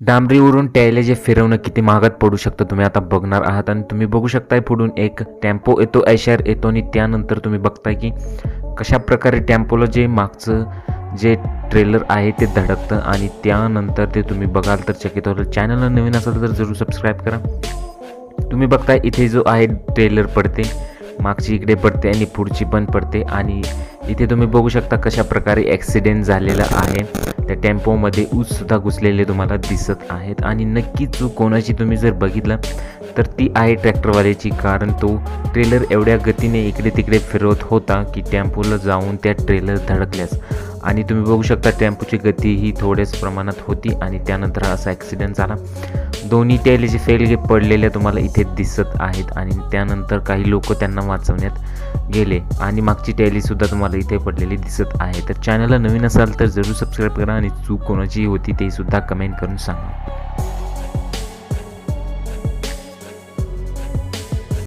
डांबरीवरून Tally जे फिरवणं किती महागात पडू शकतं तुम्ही आता बघणार आहात आणि तुम्ही बघू शकताय पुढून एक टेम्पो येतो ऐशार येतो आणि त्यानंतर तुम्ही बघताय की कशा प्रकारे टेम्पोला जे मागचं जे ट्रेलर आहे ते धडकतं आणि त्यानंतर ते तुम्ही बघाल तर चकित होईल चॅनलला नवीन असेल तर जरूर सबस्क्राईब करा. तुम्ही बघताय इथे जो आहे ट्रेलर पडते मागची इकडे पडते आणि पुढची पण पडते आणि इथे तुम्ही बघू शकता कशा प्रकारे ॲक्सिडेंट झालेला आहे. त्या टेम्पोमध्ये ऊससुद्धा घुसलेले तुम्हाला दिसत आहेत. आणि नक्कीच चूक कोणाची तुम्ही जर बघितलं तर ती आहे ट्रॅक्टरवाल्याची. कारण तो ट्रेलर एवढ्या गतीने इकडे तिकडे फिरवत होता की टेम्पोला जाऊन त्या ट्रेलर धडकल्यास. आणि तुम्ही बघू शकता टेम्पोची गती ही थोड्याच प्रमाणात होती आणि त्यानंतर असा ॲक्सिडेंट झाला. दोन्ही टॅलीचे फेल पडलेल्या तुम्हाला इथे दिसत आहेत आणि त्यानंतर काही लोक त्यांना वाचवण्यात गेले आणि मागची टॅलीसुद्धा तुम्हाला इथे पडलेली दिसत आहे. तर चॅनलला नवीन असाल तर जरूर सबस्क्राईब करा आणि चूक कोणाची होती ते सुद्धा कमेंट करून सांगा.